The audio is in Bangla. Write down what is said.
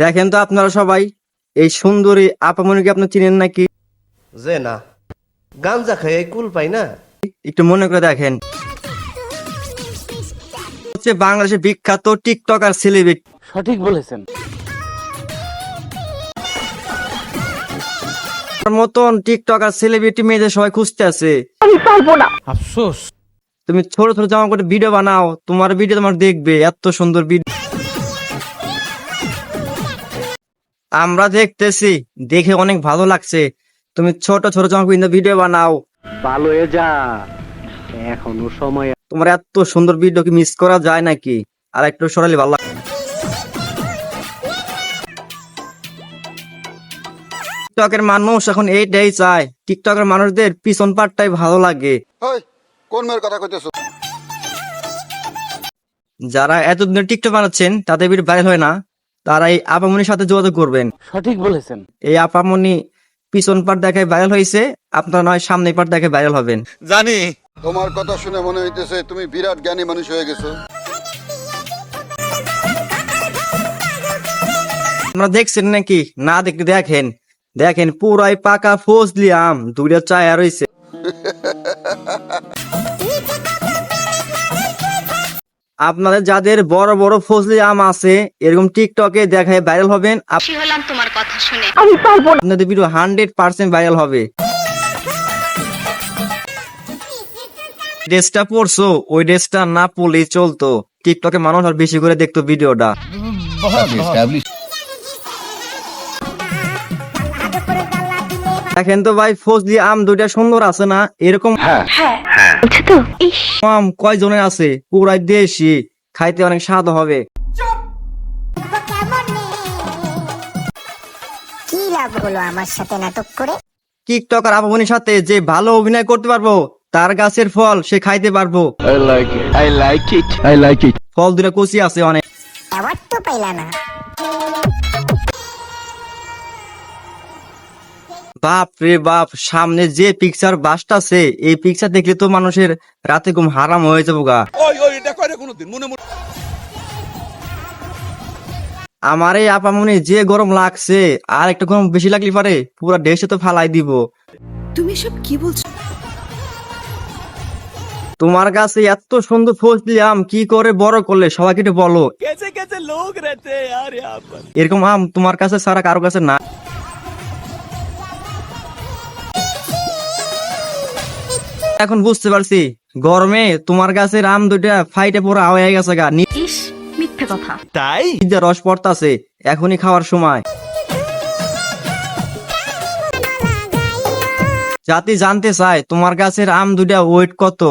দেখেন তো আপনারা সবাই এই সুন্দরী আপামনিকে আপনি চিনেন নাকি? যে না। গাঞ্জা খাই এই কুল পাই না। একটু মনে করে দেখেন। হচ্ছে বাংলাদেশের বিখ্যাত টিকটক আর সেলিব্রিটি সঠিক বলেছেন। মতন টিকটক আর সেলিব্রিটি মেয়েদের সবাই খুঁজতে আছে। আমি পারব না। আফসোস। তুমি ছোট ছোট জামা করে ভিডিও বানাও তোমার ভিডিও তোমার দেখবে এত সুন্দর ভিডিও আমরা দেখতেছি দেখে অনেক ভালো লাগছে। তুমি ছোট ছোট জামা কিন্তু ভিডিও বানাও। ভালো হয়ে যা। এখনও সময় তোমার এত সুন্দর ভিডিও কি মিস করা যায় নাকি? আর একটু সরালে ভালো লাগে। টিকটকের মানুষ এখন এইটাই চায়। টিকটকের মানুষদের পিছন পাটটাই ভালো লাগে। কোন মেয়ের কথা কইতেছো? যারা এতদিন টিকটক বানাচ্ছেন তাদের ভিডিও ভাইরাল হয় না। তারা এই আপামনির সাথে যোগাযোগ করবেন। সঠিক বলেছেন। এই আপামনি পিছন পাট দেখায় ভাইরাল হয়েছে আপনারা নয় সামনে পার দেখে ভাইরাল হবেন। জানি। তোমার কথা শুনে মনে হইতেছে তুমি বিরাট জ্ঞানী মানুষ হয়ে গেছো। আপনারা দেখছেন নাকি? না দেখতে দেখেন। দেখেন পুরাই পাকা ফজলি আম দুইটা চায়া রয়েছে। আপনাদের যাদের বড় বড় ফজলি আম আছে এরকম টিকটকে দেখায় ভাইরাল হবেন হলাম তোমার কথা শুনে। আপনাদের ভিডিও হান্ড্রেড পার্সেন্ট ভাইরাল হবে। ড্রেসটা পরছো ওই ড্রেসটা না পড়লেই চলতো। টিকটকে মানুষ আর বেশি করে দেখতো ভিডিওটা দেখেন তো ভাই ফজলি আম দুইটা সুন্দর আছে না? এরকম বলছে তো? ইস। আম কয় জনের আছে? পুরাই দেশি। খাইতে অনেক স্বাদ হবে। কি লাভ হলো আমার সাথে নাটক করে? টিকটক আর আপনির সাথে যে ভালো অভিনয় করতে পারব তার গাছের ফল সে খাইতে পারব। I like it I like it I like it ফল দুটা কচি আছে অনেক। অ্যাওয়ার্ড তো পাইলা না। বাপ রে বাপ সামনে যে পিকচার বাসটাছে এই পিকচার দেখলে তো মানুষের রাতে ঘুম হারাম হয়ে যাব গা। আমার এই আপামনি যে গরম লাগছে আর একটা গরম বেশি লাগলে পারে পুরো দেশে তো ফালাই দিব। তুমি সব কি বলছো? তোমার কাছে এত সুন্দর ফল দিলাম কি করে বড় করলে সবাইকে একটু বলো। এরকম আম তোমার কাছে সারা কারও কাছে না এখন বুঝতে পারছি। গরমে তোমার গাছের আম দুইটা ফাইটে পড়া হয়ে গেছে গা। ইস মিথ্যে কথা। তাই? যা রস পড়তাছে এখনই খাওয়ার সময়। জাতি জানতে চায় তোমার গাছের আম দুইটা ওয়েট কত।